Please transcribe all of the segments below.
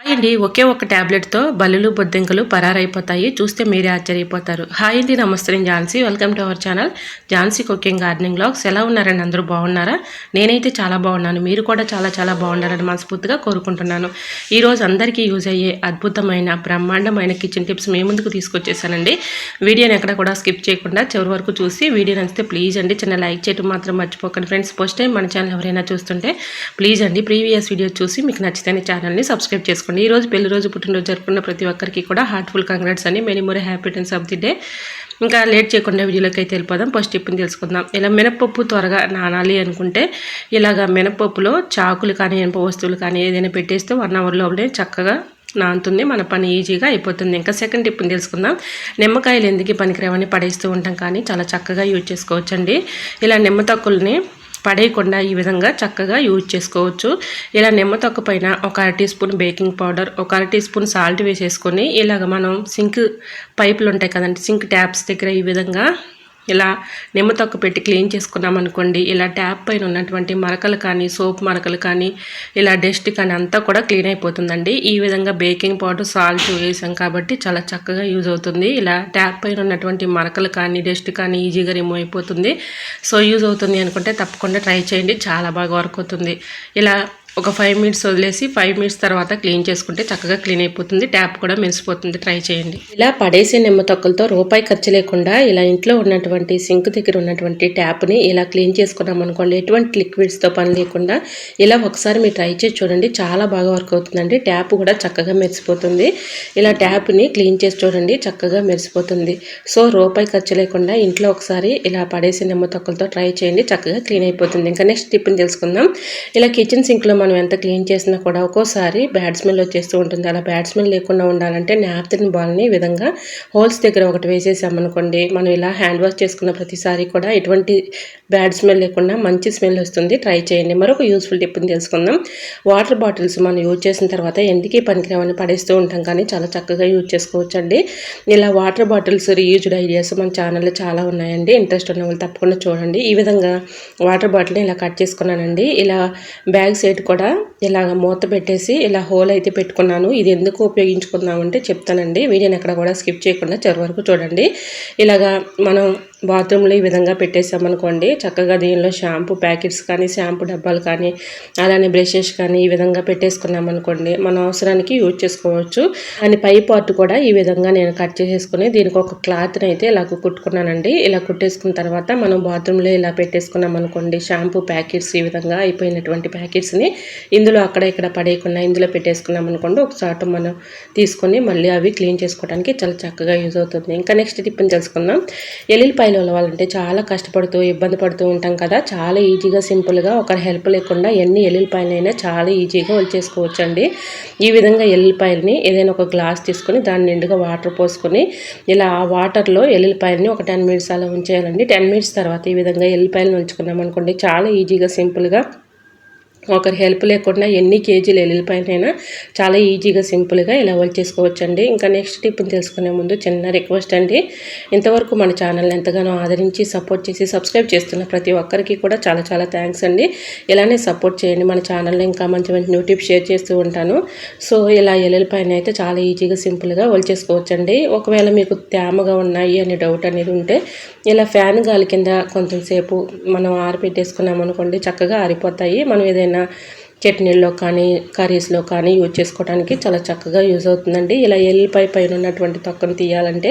Hi అండి. ఒకే ఒక ట్యాబ్లెట్తో బల్లులు బొద్దింకలు పరారైపోతాయి. చూస్తే మీరే ఆశ్చర్యపోతారు. హాయ్ అండి. నమస్తే. నేను Jhansi. Welcome to our channel Jhansi cooking gardening blogs. ఎలా ఉన్నారండి? అందరూ బాగున్నారా? నేనైతే చాలా బాగున్నాను. మీరు కూడా చాలా చాలా బాగున్నారని మనస్ఫూర్తిగా కోరుకుంటున్నాను. ఈరోజు అందరికీ యూజ్ అయ్యే అద్భుతమైన బ్రహ్మాండమైన కిచెన్ టిప్స్ మీ ముందుకు తీసుకొచ్చేసానండి. వీడియోని ఎక్కడ కూడా స్కిప్ చేయకుండా చివరి వరకు చూసి వీడియో నచ్చితే ప్లీజ్ అండి. చిన్న లైక్ చేయడం మాత్రం మర్చిపోకండి. ఫ్రెండ్స్ ఫస్ట్ టైం మన ఛానల్ ఎవరైనా చూస్తుంటే ప్లీజ్ అండి. ప్రీవియస్ వీడియో చూసి మీకు నచ్చితేనే ఛానల్ని సబ్స్క్రైబ్ చేసుకోండి. చేసుకోండి రోజు పెళ్ళి రోజు పుట్టినరోజు జరుపుకున్న ప్రతి ఒక్కరికి కూడా హార్ట్ఫుల్ కంగ్రాట్స్ అని many more happy of the day ఇంకా లేట్ చేయకుండా వీడియోలోకి అయితే వెళ్ళిపోదాం. ఫస్ట్ టిప్ని తెలుసుకుందాం. ఇలా మినపప్పు త్వరగా నానాలి అనుకుంటే ఇలాగ మినపప్పులో చాకులు కానీ ఇనుప వస్తువులు కానీ ఏదైనా పెట్టేస్తే వన్ అవర్ లోపలే చక్కగా నానుతుంది. మన పని ఈజీగా అయిపోతుంది. ఇంకా సెకండ్ టిప్ని తెలుసుకుందాం. నిమ్మకాయలు ఎందుకు పనికిరావని పడేస్తూ ఉంటాం కానీ చాలా చక్కగా యూజ్ చేసుకోవచ్చండి. ఇలా నిమ్మ తొక్కుల్ని పడేయకుండా ఈ విధంగా చక్కగా యూజ్ చేసుకోవచ్చు. ఇలా నిమ్మ తొక్క పైన ఒక అర టీ స్పూన్ బేకింగ్ పౌడర్ ఒక అర టీ స్పూన్ సాల్ట్ వేసేసుకొని ఇలాగ మనం సింక్ పైపులు ఉంటాయి కదండి సింక్ ట్యాప్స్ దగ్గర ఈ విధంగా ఇలా నిమ్మతొక్క పెట్టి క్లీన్ చేసుకున్నాం అనుకోండి ఇలా ట్యాప్ పైన ఉన్నటువంటి మరకలు కానీ సోప్ మరకలు కానీ ఇలా డస్ట్ కానీ అంతా కూడా క్లీన్ అయిపోతుందండి. ఈ విధంగా బేకింగ్ పౌడర్ సాల్ట్ వేసాం కాబట్టి చాలా చక్కగా యూజ్ అవుతుంది. ఇలా ట్యాప్ పైన ఉన్నటువంటి మరకలు కానీ డస్ట్ కానీ ఈజీగా రిమూవ్ అయిపోతుంది. సో యూజ్ అవుతుంది అనుకుంటే తప్పకుండా ట్రై చేయండి. చాలా బాగా వర్క్ అవుతుంది. ఇలా ఒక ఫైవ్ మినిట్స్ వదిలేసి ఫైవ్ మినిట్స్ తర్వాత క్లీన్ చేసుకుంటే చక్కగా క్లీన్ అయిపోతుంది. ట్యాప్ కూడా మెరిసిపోతుంది. ట్రై చేయండి. ఇలా పడేసే నిమ్మ తొక్కలతో రూపాయి ఖర్చు లేకుండా ఇలా ఇంట్లో ఉన్నటువంటి సింక్ దగ్గర ఉన్నటువంటి ట్యాప్ని ఇలా క్లీన్ చేసుకున్నాం అనుకోండి ఎటువంటి లిక్విడ్స్తో పని లేకుండా ఇలా ఒకసారి మీరు ట్రై చేసి చూడండి. చాలా బాగా వర్క్ అవుతుందండి. ట్యాప్ కూడా చక్కగా మెరిసిపోతుంది. ఇలా ట్యాప్ని క్లీన్ చేసి చూడండి చక్కగా మెరిసిపోతుంది. సో రూపాయి ఖర్చు లేకుండా ఇంట్లో ఒకసారి ఇలా పడేసే నిమ్మ తొక్కలతో ట్రై చేయండి. చక్కగా క్లీన్ అయిపోతుంది. ఇంకా నెక్స్ట్ టిప్ని తెలుసుకుందాం. ఇలా కిచెన్ సింక్లో మనం మనం ఎంత క్లీన్ చేసినా కూడా ఒక్కోసారి బ్యాడ్ స్మెల్ వచ్చేస్తూ ఉంటుంది. అలా బ్యాడ్ స్మెల్ లేకుండా ఉండాలంటే నాప్తిన్ బాల్ని ఈ విధంగా హోల్స్ దగ్గర ఒకటి వేసేసామనుకోండి మనం ఇలా హ్యాండ్ వాష్ చేసుకున్న ప్రతిసారి కూడా ఎటువంటి బ్యాడ్ స్మెల్ లేకుండా మంచి స్మెల్ వస్తుంది. ట్రై చేయండి. మరొక యూస్ఫుల్ టిప్ని తెలుసుకుందాం. వాటర్ బాటిల్స్ మనం యూజ్ చేసిన తర్వాత ఎందుకే పనికిరావని పడేస్తూ ఉంటాం కానీ చాలా చక్కగా యూజ్ చేసుకోవచ్చండి. ఇలా వాటర్ బాటిల్స్ రీయూజ్డ్ ఐడియాస్ మన ఛానల్లో చాలా ఉన్నాయండి. ఇంట్రెస్ట్ ఉన్న వాళ్ళు తప్పకుండా చూడండి. ఈ విధంగా వాటర్ బాటిల్ని ఇలా కట్ చేసుకున్నానండి. ఇలా బ్యాగ్ సైడ్ కూడా ఇలాగ మూత పెట్టేసి ఇలా హోల్ అయితే పెట్టుకున్నాను. ఇది ఎందుకు ఉపయోగించుకున్నామంటే చెప్తానండి. వీడియోని ఎక్కడ కూడా స్కిప్ చేయకుండా చివరి వరకు చూడండి. ఇలాగా మనం బాత్రూంలో ఈ విధంగా పెట్టేసామనుకోండి చక్కగా దీనిలో షాంపూ ప్యాకెట్స్ కానీ షాంపూ డబ్బాలు కానీ అలానే బ్రషెస్ కానీ ఈ విధంగా పెట్టేసుకున్నాం అనుకోండి మన అవసరానికి యూజ్ చేసుకోవచ్చు. అని పై పార్ట్ కూడా ఈ విధంగా నేను కట్ చేసేసుకుని దీనికి ఒక క్లాత్ని అయితే ఇలా కుట్టుకున్నానండి. ఇలా కుట్టేసుకున్న తర్వాత మనం బాత్రూంలో ఇలా పెట్టేసుకున్నాం అనుకోండి షాంపూ ప్యాకెట్స్ ఈ విధంగా అయిపోయినటువంటి ప్యాకెట్స్ని ఇందులో అక్కడ ఇక్కడ పడేయకుండా ఇందులో పెట్టేసుకున్నాం అనుకోండి ఒకసారి మనం తీసుకొని మళ్ళీ అవి క్లీన్ చేసుకోవడానికి చాలా చక్కగా యూజ్ అవుతుంది. ఇంకా నెక్స్ట్ టిప్ని తెలుసుకుందాం. ఎల్లుల్లిపాయ ఉల్లిపాయలు వాళ్ళంటే చాలా కష్టపడుతూ ఇబ్బంది పడుతూ ఉంటాం కదా. చాలా ఈజీగా సింపుల్గా ఒకరి హెల్ప్ లేకుండా ఎన్ని ఎల్లుల్లిపాయలైనా చాలా ఈజీగా వచ్చేసుకోవచ్చు అండి ఈ విధంగా ఎల్లుల్లిపాయలని ఏదైనా ఒక గ్లాస్ తీసుకొని దాని నిండుగా వాటర్ పోసుకొని ఇలా ఆ వాటర్లో ఎల్లుల్లిపాయలని ఒక టెన్ మినిట్స్ అలా ఉంచేయాలండి. టెన్ మినిట్స్ తర్వాత ఈ విధంగా ఎల్లుల్లిపాయలను ఉంచుకున్నాం అనుకోండి చాలా ఈజీగా సింపుల్గా ఒకరి హెల్ప్ లేకుండా ఎన్ని కేజీలు ఎల్లుల్లిపాయలైనా చాలా ఈజీగా సింపుల్గా ఇలా అండి ఇంకా నెక్స్ట్ టిప్ని తెలుసుకునే ముందు చిన్న రిక్వెస్ట్ అండి. ఇంతవరకు మన ఛానల్ని ఎంతగానో ఆదరించి సపోర్ట్ చేసి సబ్స్క్రైబ్ చేస్తున్న ప్రతి ఒక్కరికి కూడా చాలా చాలా థ్యాంక్స్ అండి. ఇలానే సపోర్ట్ చేయండి మన ఛానల్ని ఇంకా మంచి మంచి న్యూ టిప్స్ షేర్ చేస్తూ ఉంటాను. సో ఇలా ఎల్లుల్లిపాయన అయితే చాలా ఈజీగా సింపుల్గా వచ్చేసుకోవచ్చండి ఒకవేళ మీకు తేమగా ఉన్నాయి అనే డౌట్ అనేది ఉంటే ఇలా ఫ్యాన్ గాలి కింద కొంచెం సేపు మనం ఆరిపెట్టేసుకున్నాం అనుకోండి చక్కగా ఆరిపోతాయి. మనం ఏదైనా చట్నీల్లో కానీ కర్రీస్లో కానీ యూజ్ చేసుకోవడానికి చాలా చక్కగా యూజ్ అవుతుందండి. ఇలా ఎల్లిపాయ పైన ఉన్నటువంటి తొక్కను తీయాలంటే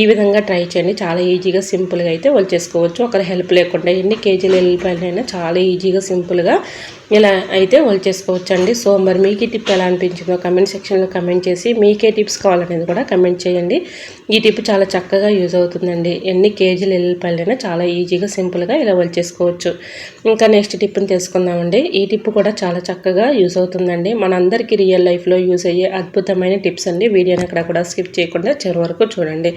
ఈ విధంగా ట్రై చేయండి. చాలా ఈజీగా సింపుల్గా అయితే వాళ్ళు చేసుకోవచ్చు. ఒకరి హెల్ప్ లేకుండా ఎన్ని కేజీలు ఎల్లిపాయలైనా చాలా ఈజీగా సింపుల్గా ఇలా అయితే చేసుకోవచ్చు అండి సో మరి మీకు ఈ టిప్ ఎలా అనిపించిందో కమెంట్ సెక్షన్లో కమెంట్ చేసి మీకే టిప్స్ కావాలనేది కూడా కమెంట్ చేయండి. ఈ టిప్ చాలా చక్కగా యూజ్ అవుతుందండి. ఎన్ని కేజీలు ఎల్లిపాయలైనా చాలా ఈజీగా సింపుల్గా ఇలా చేసుకోవచ్చు. ఇంకా నెక్స్ట్ టిప్ని తెలుసుకుందామండి ఈ టిప్ కూడా చాలా చక్కగా యూజ్ అవుతుందండి. మనందరికీ రియల్ లైఫ్లో యూజ్ అయ్యే అద్భుతమైన టిప్స్ అండి. వీడియోని అక్కడ కూడా స్కిప్ చేయకుండా చివరి వరకు చూడండి.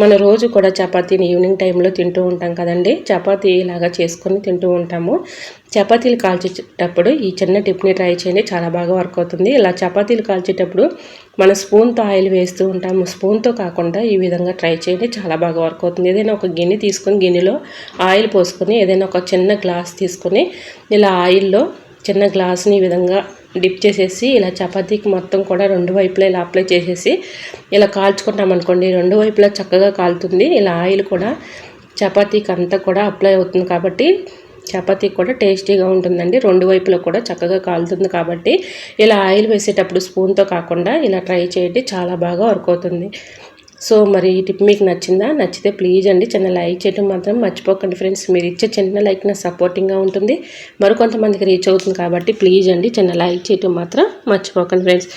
మన రోజు కూడా చపాతీని ఈవినింగ్ టైంలో తింటూ ఉంటాం కదండి. చపాతీ ఇలాగా చేసుకొని తింటూ ఉంటాము. చపాతీలు కాల్చేటప్పుడు ఈ చిన్న టిప్ని ట్రై చేయండి. చాలా బాగా వర్క్ అవుతుంది. ఇలా చపాతీలు కాల్చేటప్పుడు మన స్పూన్తో ఆయిల్ వేస్తూ ఉంటాము. స్పూన్తో కాకుండా ఈ విధంగా ట్రై చేయండి. చాలా బాగా వర్క్ అవుతుంది. ఏదైనా ఒక గిన్నె తీసుకొని గిన్నెలో ఆయిల్ పోసుకొని ఏదైనా ఒక చిన్న గ్లాస్ తీసుకొని ఇలా ఆయిల్లో చిన్న గ్లాస్ని ఈ విధంగా డిప్ చేసేసి ఇలా చపాతీకి మొత్తం కూడా రెండు వైపులా ఇలా అప్లై చేసేసి ఇలా కాల్చుకుంటాం అనుకోండి. రెండు వైపులా చక్కగా కాలుతుంది. ఇలా ఆయిల్ కూడా చపాతీకి అంతా కూడా అప్లై అవుతుంది కాబట్టి చపాతీ కూడా టేస్టీగా ఉంటుందండి. రెండు వైపులా కూడా చక్కగా కాలుతుంది కాబట్టి ఇలా ఆయిల్ వేసేటప్పుడు స్పూన్తో కాకుండా ఇలా ట్రై చేయండి. చాలా బాగా వర్క్ అవుతుంది. సో మరి ఈ టిప్ మీకు నచ్చిందా? నచ్చితే ప్లీజ్ అండి చిన్న లైక్ చేయడం మాత్రం మర్చిపోకండి ఫ్రెండ్స్. మీరు ఇచ్చే చిన్న లైక్ నా సపోర్టింగ్గా ఉంటుంది. మరికొంతమందికి రీచ్ అవుతుంది కాబట్టి ప్లీజ్ అండి చిన్న లైక్ చేయడం మాత్రం మర్చిపోకండి ఫ్రెండ్స్.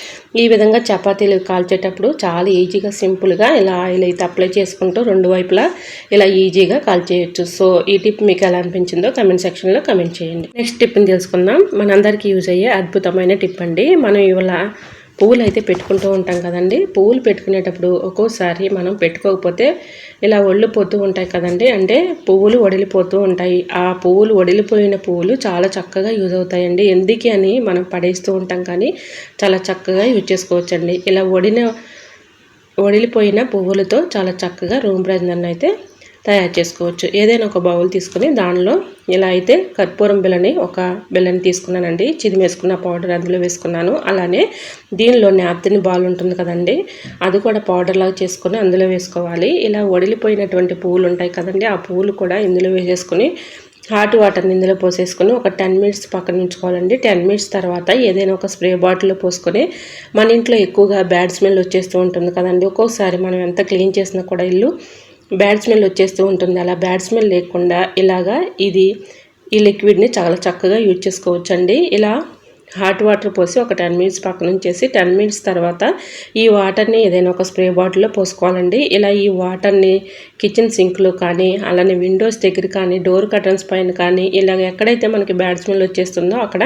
ఈ విధంగా చపాతీలు కాల్చేటప్పుడు చాలా ఈజీగా సింపుల్గా ఇలా ఆయిల్ అయితే అప్లై చేసుకుంటూ రెండు వైపులా ఇలా ఈజీగా కాల్చేయచ్చు. సో ఈ టిప్ మీకు ఎలా అనిపించిందో కమెంట్ సెక్షన్లో కమెంట్ చేయండి. నెక్స్ట్ టిప్ని తెలుసుకుందాం. మనందరికీ యూజ్ అయ్యే అద్భుతమైన టిప్ అండి. మనం ఇవాళ పువ్వులు అయితే పెట్టుకుంటూ ఉంటాం కదండి. పువ్వులు పెట్టుకునేటప్పుడు ఒక్కోసారి మనం పెట్టుకోకపోతే ఇలా ఒళ్ళిపోతూ ఉంటాయి కదండి. అంటే పువ్వులు వడిలిపోతూ ఉంటాయి. ఆ పువ్వులు వడిలిపోయిన పువ్వులు చాలా చక్కగా యూజ్ అవుతాయండి. ఎందుకు అని మనం పడేస్తూ ఉంటాం కానీ చాలా చక్కగా యూజ్ చేసుకోవచ్చండి. ఇలా వడిన వడిలిపోయిన పువ్వులతో చాలా చక్కగా రూమ్ ప్రజెంట్ అయితే తయారు చేసుకోవచ్చు. ఏదైనా ఒక బౌల్ తీసుకుని దానిలో ఇలా అయితే కర్పూరం బిళ్ళని ఒక బిళ్ళని తీసుకున్నానండి. చిదిమేసుకున్న పౌడర్ అందులో వేసుకున్నాను. అలానే దీనిలో నాప్తిని బాల్ ఉంటుంది కదండి అది కూడా పౌడర్ లాగా చేసుకుని అందులో వేసుకోవాలి. ఇలా వడిలిపోయినటువంటి పువ్వులు ఉంటాయి కదండి ఆ పువ్వులు కూడా ఇందులో వేసేసుకొని హాట్ వాటర్ని ఇందులో పోసేసుకొని ఒక టెన్ మినిట్స్ పక్కన ఉంచుకోవాలండి. టెన్ మినిట్స్ తర్వాత ఏదైనా ఒక స్ప్రే బాటిల్లో పోసుకొని మన ఇంట్లో ఎక్కువగా బ్యాడ్ స్మెల్ వచ్చేస్తూ ఉంటుంది కదండి. ఒక్కోసారి మనం ఎంత క్లీన్ చేసినా కూడా ఇల్లు బ్యాడ్ స్మెల్ వచ్చేస్తూ ఉంటుంది. అలా బ్యాడ్ స్మెల్ లేకుండా ఇలాగా ఇది ఈ లిక్విడ్ని చాలా చక్కగా యూజ్ చేసుకోవచ్చండి. ఇలా హాట్ వాటర్ పోసి ఒక టెన్ మినిట్స్ పక్కన ఉంచేసి టెన్ మినిట్స్ తర్వాత ఈ వాటర్ని ఏదైనా ఒక స్ప్రే బాటిల్లో పోసుకోవాలండి. ఇలా ఈ వాటర్ని కిచెన్ సింక్లో కానీ అలానే విండోస్ దగ్గర కానీ డోర్ కర్టన్స్ పైన కానీ ఇలా ఎక్కడైతే మనకి బ్యాడ్ స్మెల్ వచ్చేస్తుందో అక్కడ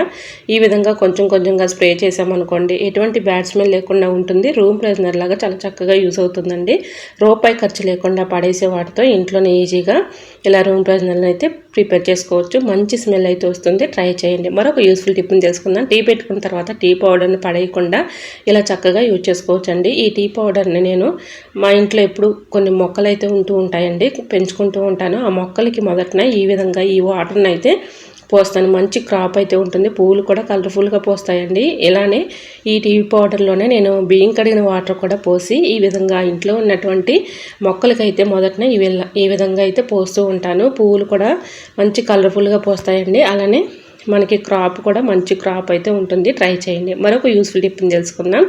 ఈ విధంగా కొంచెం కొంచెంగా స్ప్రే చేసామనుకోండి ఎటువంటి బ్యాడ్ స్మెల్ లేకుండా ఉంటుంది. రూమ్ ప్రెజనర్ లాగా చాలా చక్కగా యూస్ అవుతుందండి. రూపాయి ఖర్చు లేకుండా పడేసే వాటితో ఇంట్లోనే ఈజీగా ఇలా రూమ్ ప్రెజనర్ని అయితే ప్రిపేర్ చేసుకోవచ్చు. మంచి స్మెల్ అయితే వస్తుంది. ట్రై చేయండి. మరొక యూస్ఫుల్ టిప్ని తెలుసుకుందాం. టీ పెట్టుకున్న తర్వాత టీ పౌడర్ని పడేయకుండా ఇలా చక్కగా యూజ్ చేసుకోవచ్చండి. ఈ టీ పౌడర్ని నేను మా ఇంట్లో ఎప్పుడు కొన్ని మొక్కలు అయితే ఉంటూ ఉంటాయండి పెంచుకుంటూ ఉంటాను. ఆ మొక్కలకి మొదటన ఈ విధంగా ఈ వాటర్ని అయితే పోస్తాను. మంచి క్రాప్ అయితే ఉంటుంది. పువ్వులు కూడా కలర్ఫుల్గా పోస్తాయండి. ఇలానే ఈ టీ పౌడర్లోనే నేను బియ్యం కడిగిన వాటర్ కూడా పోసి ఈ విధంగా ఇంట్లో ఉన్నటువంటి మొక్కలకైతే మొదటన ఈ ఈ విధంగా అయితే పోస్తూ ఉంటాను. పువ్వులు కూడా మంచి కలర్ఫుల్గా పోస్తాయండి. అలానే మనకి క్రాప్ కూడా మంచి క్రాప్ అయితే ఉంటుంది. ట్రై చేయండి. మరొక యూస్ఫుల్ టిప్ని తెలుసుకుందాం.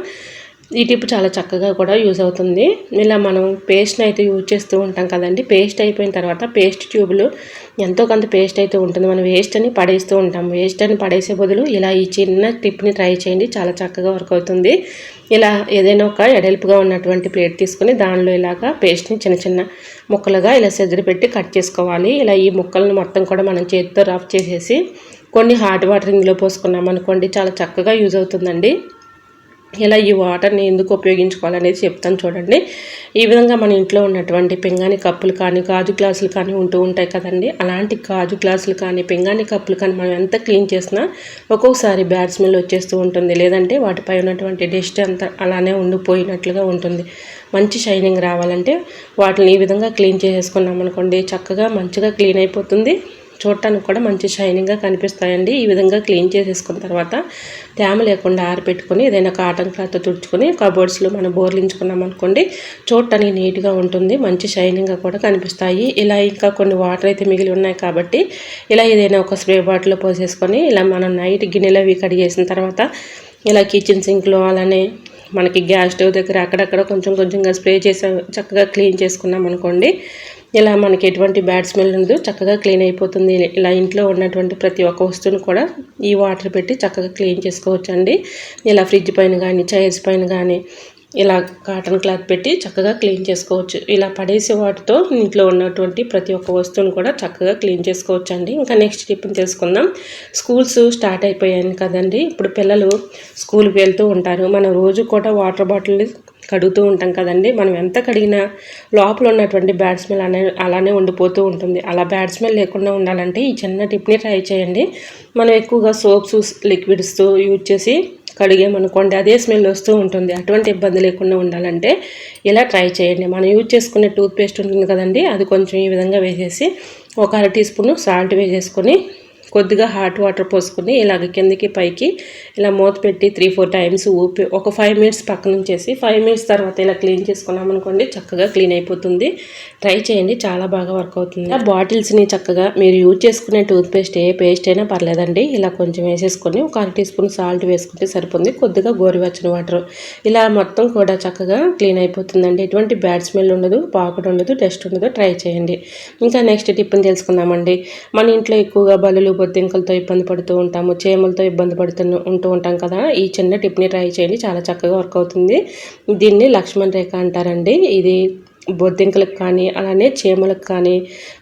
ఈ టిప్ చాలా చక్కగా కూడా యూజ్ అవుతుంది. ఇలా మనం పేస్ట్ని అయితే యూజ్ చేస్తూ ఉంటాం కదండి. పేస్ట్ అయిపోయిన తర్వాత పేస్ట్ ట్యూబ్లు ఎంతో కొంత పేస్ట్ అయితే ఉంటుంది. మనం వేస్ట్ అని పడేస్తూ ఉంటాం. వేస్ట్ అని పడేసే బదులు ఇలా ఈ చిన్న టిప్ని ట్రై చేయండి. చాలా చక్కగా వర్క్ అవుతుంది. ఇలా ఏదైనా ఒక ఎడల్పుగా ఉన్నటువంటి ప్లేట్ తీసుకొని దానిలో ఇలాగా పేస్ట్ని చిన్న చిన్న ముక్కలుగా ఇలా సెదిరి పెట్టి కట్ చేసుకోవాలి. ఇలా ఈ ముక్కలను మొత్తం కూడా మనం చేతితో రఫ్ చేసేసి కొన్ని హాట్ వాటర్ ఇందులో పోసుకున్నాం అనుకోండి చాలా చక్కగా యూజ్ అవుతుందండి. ఇలా ఈ వాటర్ని ఎందుకు ఉపయోగించుకోవాలనేది చెప్తాను చూడండి. ఈ విధంగా మన ఇంట్లో ఉన్నటువంటి పింగాణి కప్పులు కానీ గాజు గ్లాసులు కానీ ఉంటూ ఉంటాయి కదండి. అలాంటి గాజు గ్లాసులు కానీ పింగాణి కప్పులు కానీ మనం ఎంత క్లీన్ చేసినా ఒక్కొక్కసారి బ్యాడ్ స్మెల్ వచ్చేస్తూ ఉంటుంది. లేదంటే వాటిపై ఉన్నటువంటి డస్ట్ అంతా అలానే ఉండిపోయినట్లుగా ఉంటుంది. మంచి షైనింగ్ రావాలంటే వాటిని ఈ విధంగా క్లీన్ చేసేసుకున్నాం అనుకోండి చక్కగా మంచిగా క్లీన్ అయిపోతుంది. చూడటానికి కూడా మంచి షైనింగ్గా కనిపిస్తాయండి. ఈ విధంగా క్లీన్ చేసేసుకున్న తర్వాత తేమ లేకుండా ఆరిపెట్టుకొని ఏదైనా కాటన్ క్లాత్ తుడుచుకొని కబోర్డ్స్లో మనం బోర్లించుకున్నాం అనుకోండి చూడటానికి నీట్గా ఉంటుంది. మంచి షైనింగ్గా కూడా కనిపిస్తాయి. ఇలా ఇంకా కొన్ని వాటర్ అయితే మిగిలి ఉన్నాయి కాబట్టి ఇలా ఏదైనా ఒక స్ప్రే బాటిల్లో పోసేసుకొని ఇలా మనం నైట్ గిన్నెలు అవి కడిగేసిన తర్వాత ఇలా కిచెన్ సింక్లో అలానే మనకి గ్యాస్ స్టవ్ దగ్గర అక్కడక్కడ కొంచెం కొంచెంగా స్ప్రే చేసా చక్కగా క్లీన్ చేసుకున్నాం అనుకోండి ఇలా మనకి ఎటువంటి బ్యాడ్ స్మెల్ ఉండదు. చక్కగా క్లీన్ అయిపోతుంది. ఇలా ఇంట్లో ఉన్నటువంటి ప్రతి ఒక్క వస్తువును కూడా ఈ వాటర్ పెట్టి చక్కగా క్లీన్ చేసుకోవచ్చండి. ఇలా ఫ్రిడ్జ్ పైన కానీ చైర్స్ పైన కానీ ఇలా కాటన్ క్లాత్ పెట్టి చక్కగా క్లీన్ చేసుకోవచ్చు. ఇలా పడేసే వాటితో ఇంట్లో ఉన్నటువంటి ప్రతి ఒక్క వస్తువును కూడా చక్కగా క్లీన్ చేసుకోవచ్చు అండి ఇంకా నెక్స్ట్ టిప్ని తెలుసుకుందాం. స్కూల్స్ స్టార్ట్ అయిపోయాయి కదండి. ఇప్పుడు పిల్లలు స్కూల్కి వెళ్తూ ఉంటారు. మనం రోజు కూడా వాటర్ బాటిల్ కడుగుతూ ఉంటాం కదండి. మనం ఎంత కడిగినా లోపల ఉన్నటువంటి బ్యాడ్ స్మెల్ అనే అలానే ఉండిపోతూ ఉంటుంది. అలా బ్యాడ్ స్మెల్ లేకుండా ఉండాలంటే ఈ చిన్న టిప్ని ట్రై చేయండి. మనం ఎక్కువగా సోప్స్ లిక్విడ్స్తో యూజ్ చేసి కడిగామనుకోండి అదే స్మెల్ వస్తూ ఉంటుంది. అటువంటి ఇబ్బంది లేకుండా ఉండాలంటే ఇలా ట్రై చేయండి. మనం యూజ్ చేసుకునే టూత్పేస్ట్ ఉంటుంది కదండి అది కొంచెం ఈ విధంగా వేసేసి ఒక అర టీ స్పూన్ సాల్ట్ వేసేసుకొని కొద్దిగా హాట్ వాటర్ పోసుకుని ఇలాగ కిందకి పైకి ఇలా మూత పెట్టి త్రీ ఫోర్ టైమ్స్ ఊపి ఒక ఫైవ్ మినిట్స్ పక్కన ఉంచేసి ఫైవ్ మినిట్స్ తర్వాత ఇలా క్లీన్ చేసుకున్నామనుకోండి చక్కగా క్లీన్ అయిపోతుంది. ట్రై చేయండి చాలా బాగా వర్క్ అవుతుంది. ఆ బాటిల్స్ని చక్కగా మీరు యూజ్ చేసుకునే టూత్పేస్ట్ ఏ పేస్ట్ అయినా పర్లేదండి. ఇలా కొంచెం వేసేసుకొని ఒక అర టీ స్పూన్ సాల్ట్ వేసుకుంటే సరిపోతుంది. కొద్దిగా గోరువెచ్చని వాటర్ ఇలా మొత్తం కూడా చక్కగా క్లీన్ అయిపోతుందండి. ఎటువంటి బ్యాడ్ స్మెల్ ఉండదు పాకుడు ఉండదు టెస్ట్ ఉండదు. ట్రై చేయండి. ఇంకా నెక్స్ట్ టిప్ని తెలుసుకుందామండి. మన ఇంట్లో ఎక్కువగా బలులు బొద్దింకలతో ఇబ్బంది పడుతూ ఉంటాము చేమలతో ఇబ్బంది పడుతూ ఉంటూ ఉంటాం కదా. ఈ చిన్న టిప్ని ట్రై చేయండి చాలా చక్కగా వర్క్ అవుతుంది. దీన్ని లక్ష్మణ్ రేఖ అంటారండి. ఇది బొద్దింకలకు కానీ అలానే చీమలకు కానీ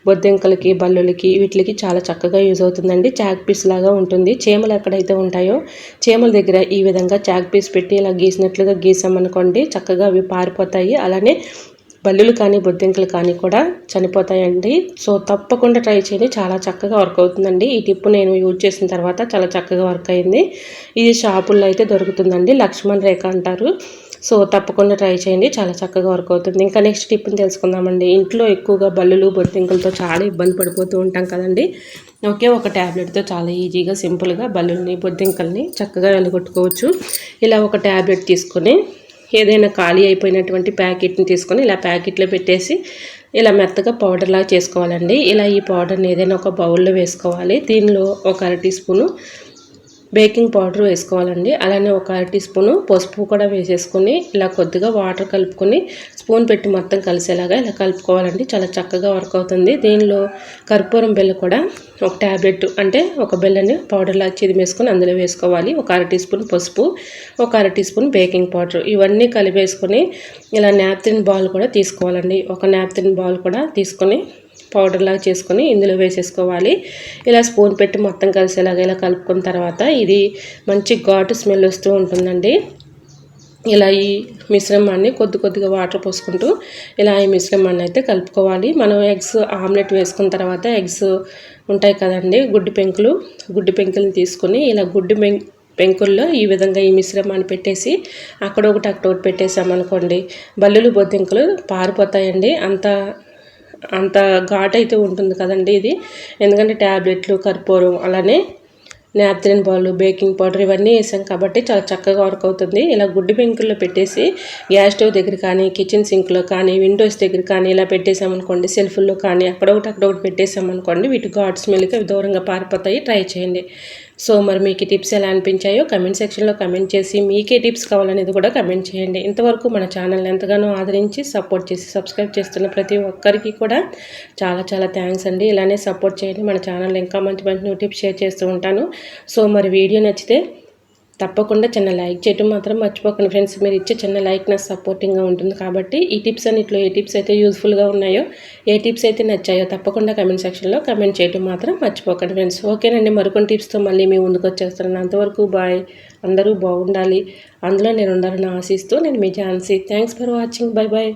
బొద్దింకలకి బల్లులకి వీటికి చాలా చక్కగా యూజ్ అవుతుందండి. చాక్ పీస్ లాగా ఉంటుంది. చీమలు ఎక్కడైతే ఉంటాయో చీమల దగ్గర ఈ విధంగా చాక్ పీస్ పెట్టి ఇలా గీసినట్లుగా గీసామనుకోండి చక్కగా అవి పారిపోతాయి. అలానే బల్లులు కానీ బొద్దింకలు కానీ కూడా చనిపోతాయండి. సో తప్పకుండా ట్రై చేయండి. చాలా చక్కగా వర్క్ అవుతుందండి. ఈ టిప్ నేను యూజ్ చేసిన తర్వాత చాలా చక్కగా వర్క్ అయింది. ఇది షాపుల్లో అయితే దొరుకుతుందండి. లక్ష్మణ్ రేఖ అంటారు. సో తప్పకుండా ట్రై చేయండి. చాలా చక్కగా వర్క్ అవుతుంది. ఇంకా నెక్స్ట్ టిప్ని తెలుసుకుందామండి. ఇంట్లో ఎక్కువగా బల్లులు బొద్దింకలతో చాలా ఇబ్బంది పడిపోతూ ఉంటాం కదండి. ఒకే ఒక ట్యాబ్లెట్తో చాలా ఈజీగా సింపుల్గా బల్లుల్ని బొద్దింకల్ని చక్కగా వెళ్ళగొట్టుకోవచ్చు ఇలా ఒక ట్యాబ్లెట్ తీసుకొని ఏదైనా ఖాళీ అయిపోయినటువంటి ప్యాకెట్ని తీసుకొని ఇలా ప్యాకెట్లో పెట్టేసి ఇలా మెత్తగా పౌడర్లాగా చేసుకోవాలండి. ఇలా ఈ పౌడర్ని ఏదైనా ఒక బౌల్లో వేసుకోవాలి. దీనిలో ఒక అర టీ స్పూను బేకింగ్ పౌడర్ వేసుకోవాలండి. అలానే ఒక అరటి టీ స్పూను పసుపు కూడా వేసేసుకొని ఇలా కొద్దిగా వాటర్ కలుపుకొని స్పూన్ పెట్టి మొత్తం కలిసేలాగా ఇలా కలుపుకోవాలండి. చాలా చక్కగా వర్క్ అవుతుంది. దీనిలో కర్పూరం బెల్ల కూడా ఒక ట్యాబ్లెట్ అంటే ఒక బెల్లని పౌడర్లా చిదిమేసుకొని అందులో వేసుకోవాలి. ఒక అర టీ స్పూన్ పసుపు ఒక అర టీ స్పూన్ బేకింగ్ పౌడర్ ఇవన్నీ కలిపేసుకొని ఇలా నాప్తిన్ బాల్ కూడా తీసుకోవాలండి. ఒక నాప్తిన్ బాల్ కూడా తీసుకొని పౌడర్ లాగా చేసుకొని ఇందులో వేసేసుకోవాలి. ఇలా స్పూన్ పెట్టి మొత్తం కలిసేలాగా ఇలా కలుపుకున్న తర్వాత ఇది మంచి ఘాటు స్మెల్ వస్తూ ఉంటుందండి. ఇలా ఈ మిశ్రమాన్ని కొద్ది కొద్దిగా వాటర్ పోసుకుంటూ ఇలా ఈ మిశ్రమాన్ని అయితే కలుపుకోవాలి. మనం ఎగ్స్ ఆమ్లెట్ వేసుకున్న తర్వాత ఎగ్స్ ఉంటాయి కదండి గుడ్డు పెంకులు. గుడ్డు పెంకులను తీసుకొని ఇలా గుడ్డు పెంకుల్లో ఈ విధంగా ఈ మిశ్రమాన్ని పెట్టేసి అక్కడ ఒకటి అక్కడ ఒకటి పెట్టేసామనుకోండి బల్లులు బొద్దింకలు పారిపోతాయండి. అంత అంత ఘాట్ అయితే ఉంటుంది కదండి ఇది. ఎందుకంటే ట్యాబ్లెట్లు కర్పూరం అలానే నాప్తిన్ పాలు బేకింగ్ పౌడర్ ఇవన్నీ వేసాం కాబట్టి చాలా చక్కగా వర్క్ అవుతుంది. ఇలా గుడ్డి పెంకుల్లో పెట్టేసి గ్యాస్ స్టవ్ దగ్గర కానీ కిచెన్ సింక్లో కానీ విండోస్ దగ్గర కానీ ఇలా పెట్టేసామనుకోండి సెల్ఫ్లో కానీ అక్కడొకటి అక్కడొకటి పెట్టేసామనుకోండి వీటి ఘాట్ స్మెల్కి అవి దూరంగా పారిపోతాయి. ట్రై చేయండి. సో మరి మీకు టిప్స్ ఎలా అనిపించాయో కమెంట్ సెక్షన్లో కమెంట్ చేసి మీకే టిప్స్ కావాలనేది కూడా కమెంట్ చేయండి. ఇంతవరకు మన ఛానల్ ఎంతగానో ఆదరించి సపోర్ట్ చేసి సబ్స్క్రైబ్ చేస్తున్న ప్రతి ఒక్కరికి కూడా చాలా చాలా థ్యాంక్స్ అండి. ఇలానే సపోర్ట్ చేయండి. మన ఛానల్ ఇంకా మంచి మంచి న్యూ టిప్స్ షేర్ చేస్తూ ఉంటాను. సో మరి వీడియో నచ్చితే తప్పకుండా చిన్న లైక్ చేయటం మాత్రం మర్చిపోకండి ఫ్రెండ్స్. మీరు ఇచ్చే చిన్న లైక్ నాకు సపోర్టింగ్గా ఉంటుంది కాబట్టి ఈ టిప్స్ అన్నిట్లో ఏ టిప్స్ అయితే యూజ్ఫుల్గా ఉన్నాయో ఏ టిప్స్ అయితే నచ్చాయో తప్పకుండా కమెంట్ సెక్షన్లో కమెంట్ చేయటం మాత్రం మర్చిపోకండి ఫ్రెండ్స్. ఓకేనండి మరికొన్ని టిప్స్తో మళ్ళీ మీ ముందుకు వచ్చేస్తున్నాను అంతవరకు బాయ్. అందరూ బాగుండాలి. అందులో నేను ఉండాలని ఆశిస్తూ నేను మీ Jhansi. Thanks for watching. Bye bye